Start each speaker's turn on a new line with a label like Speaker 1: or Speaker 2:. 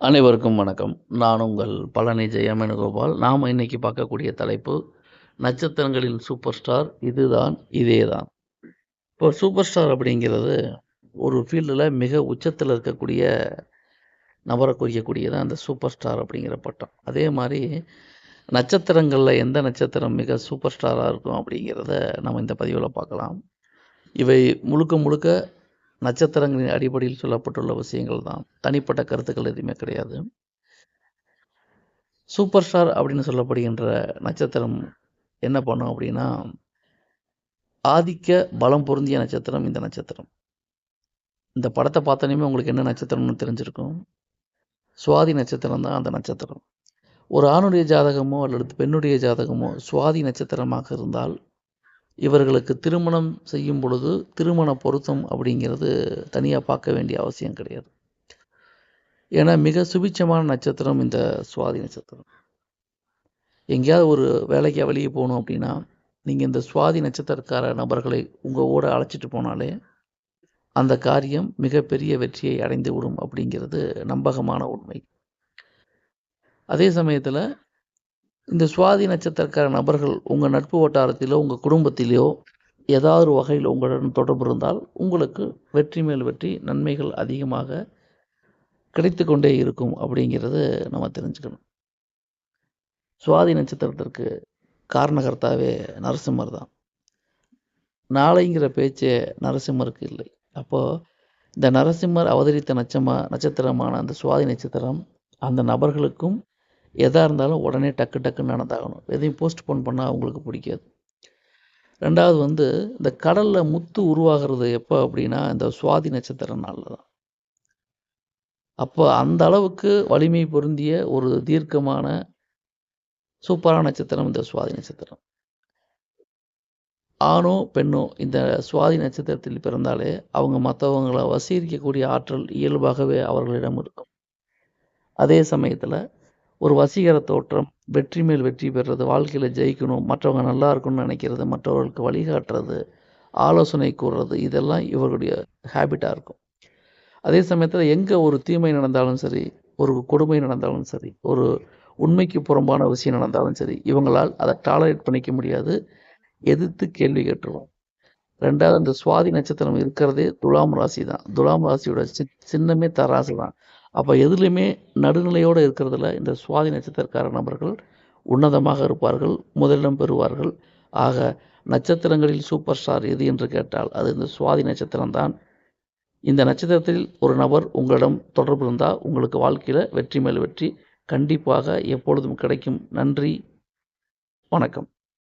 Speaker 1: அனைவருக்கும் வணக்கம். நான் உங்கள் பழனி ஜெயமேனுகோபால் நாம் இன்னைக்கு பார்க்கக்கூடிய தலைப்பு, நட்சத்திரங்களின் சூப்பர் ஸ்டார் இதுதான், இதேதான். இப்போ சூப்பர் ஸ்டார் அப்படிங்கிறது, ஒரு ஃபீல்டில் மிக உச்சத்தில் இருக்கக்கூடிய நபர குறிக்கக்கூடியதான் அந்த சூப்பர் ஸ்டார் அப்படிங்கிற பட்டம். அதே மாதிரி நட்சத்திரங்களில் எந்த நட்சத்திரம் மிக சூப்பர் ஸ்டாராக இருக்கும் அப்படிங்கிறத நம்ம இந்த பதிவில் பார்க்கலாம். இவை முழுக்க முழுக்க நட்சத்திரங்களின் அடிப்படையில் சொல்லப்பட்டுள்ள விஷயங்கள் தான். தனிப்பட்ட கருத்துக்கள் எதுவுமே கிடையாது. சூப்பர் ஸ்டார் அப்படின்னு சொல்லப்படுகின்ற நட்சத்திரம் என்ன பண்ணும் அப்படின்னா, ஆதிக்க பலம் பொருந்திய நட்சத்திரம் இந்த நட்சத்திரம். இந்த படத்தை பார்த்தோன்னே உங்களுக்கு என்ன நட்சத்திரம்னு தெரிஞ்சிருக்கும். சுவாதி நட்சத்திரம் தான் அந்த நட்சத்திரம். ஒரு ஆணுடைய ஜாதகமோ அல்லது பெண்ணுடைய ஜாதகமோ சுவாதி நட்சத்திரமாக இருந்தால், இவர்களுக்கு திருமணம் செய்யும் பொழுது திருமண பொருத்தம் அப்படிங்கிறது தனியாக பார்க்க வேண்டிய அவசியம் கிடையாது. ஏன்னா மிக சுபிச்சமான நட்சத்திரம் இந்த சுவாதி நட்சத்திரம். எங்கேயாவது ஒரு வேலைக்கு வெளியே போகணும் அப்படின்னா, நீங்கள் இந்த சுவாதி நட்சத்திரக்கார நபர்களை உங்கள் கூட அழைச்சிட்டு போனாலே, அந்த காரியம் மிகப்பெரிய வெற்றியை அடைந்து விடும் அப்படிங்கிறது நம்பகமான உண்மை. அதே சமயத்தில் இந்த சுவாதி நட்சத்திரக்கார நபர்கள் உங்கள் நட்பு வட்டாரத்திலோ, உங்கள் குடும்பத்திலேயோ ஏதாவது ஒரு உங்களுடன் தொடர்பு இருந்தால், உங்களுக்கு வெற்றி மேல் வெற்றி, நன்மைகள் அதிகமாக கிடைத்து கொண்டே இருக்கும் அப்படிங்கிறது நம்ம தெரிஞ்சுக்கணும். சுவாதி நட்சத்திரத்திற்கு காரணகர்த்தாவே நரசிம்மர் தான். நாளைங்கிற பேச்சே நரசிம்மருக்கு இல்லை. அப்போ இந்த நரசிம்மர் அவதரித்த நட்சமா நட்சத்திரமான அந்த சுவாதி நட்சத்திரம், அந்த நபர்களுக்கும் எதாக இருந்தாலும் உடனே டக்கு டக்குன்னு நடந்தாகணும். எதையும் போஸ்ட்போன் பண்ணால் அவங்களுக்கு பிடிக்காது. ரெண்டாவது வந்து இந்த கடலில் முத்து உருவாகுறது எப்போ அப்படின்னா, இந்த சுவாதி நட்சத்திர நாளில் தான். அப்போ அந்த அளவுக்கு வலிமை பொருந்திய ஒரு தீர்க்கமான சூப்பரான நட்சத்திரம் இந்த சுவாதி நட்சத்திரம். ஆணோ, பெண்ணோ இந்த சுவாதி நட்சத்திரத்தில் பிறந்தாலே, அவங்க மற்றவங்களை வசீகரிக்கக்கூடிய ஆற்றல் இயல்பாகவே அவர்களிடம் இருக்கும். அதே சமயத்தில் ஒரு வசீகர தோற்றம், வெற்றி மேல் வெற்றி பெறுறது, வாழ்க்கையில் ஜெயிக்கணும், மற்றவங்க நல்லா இருக்கணும்னு நினைக்கிறது, மற்றவர்களுக்கு வழிகாட்டுறது, ஆலோசனை கூறுறது, இதெல்லாம் இவர்களுடைய ஹேபிட்டாக இருக்கும். அதே சமயத்தில் எங்கே ஒரு தீமை நடந்தாலும் சரி, ஒரு கொடுமை நடந்தாலும் சரி, ஒரு உண்மைக்கு புறம்பான விஷயம் நடந்தாலும் சரி, இவங்களால் அதை டாலரேட் பண்ணிக்க முடியாது. எதிர்த்து கேள்வி கேட்டுருவோம். ரெண்டாவது அந்த சுவாதி நட்சத்திரம் இருக்கிறதே துலாம் ராசி தான். துலாம் ராசியோட சி சின்னமே தராசு தான். அப்போ எதுலேயுமே நடுநிலையோடு இருக்கிறதுல இந்த சுவாதி நட்சத்திரக்கார நபர்கள் உன்னதமாக இருப்பார்கள், முதலிடம் பெறுவார்கள். ஆக நட்சத்திரங்களில் சூப்பர் ஸ்டார் எது என்று கேட்டால், அது இந்த சுவாதி நட்சத்திரம்தான் இந்த நட்சத்திரத்தில் ஒரு நபர் உங்களிடம் தொடர்பு இருந்தால் உங்களுக்கு வாழ்க்கையில் வெற்றி மேல் வெற்றி கண்டிப்பாக எப்பொழுதும் கிடைக்கும். நன்றி, வணக்கம்.